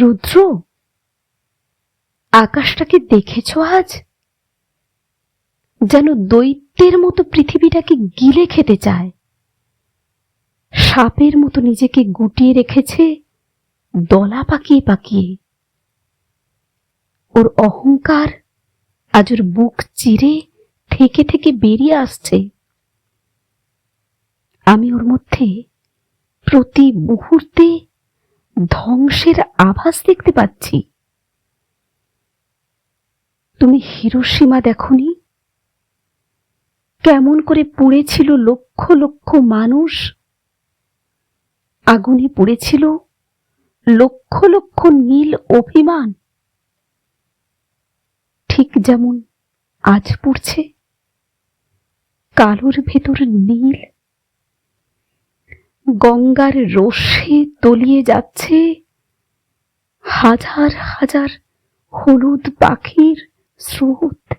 রুদ্র, আকাশটাকে দেখেছ আজ? যেন দৈত্যের মতো পৃথিবীটাকে গিলে খেতে চায়। সাপের মতো নিজেকে গুটিয়ে রেখেছে, দলা পাকিয়ে পাকিয়ে। ওর অহংকার আজ ওর বুক চিরে থেকে থেকে বেরিয়ে আসছে। আমি ওর মধ্যে প্রতি মুহূর্তে ধ্বংসের আভাস দেখতে পাচ্ছি। তুমি হিরোসীমা দেখনি? কেমন করে পুড়েছিল লক্ষ লক্ষ মানুষ? আগুনে পুড়েছিল লক্ষ লক্ষ নীল অভিমান। ঠিক যেমন আজ পড়ছে, কালোর ভেতর নীল গঙ্গার রশ্মি তলিয়ে যাচ্ছে। হাজার হাজার হলুদ পাখির স্রোত।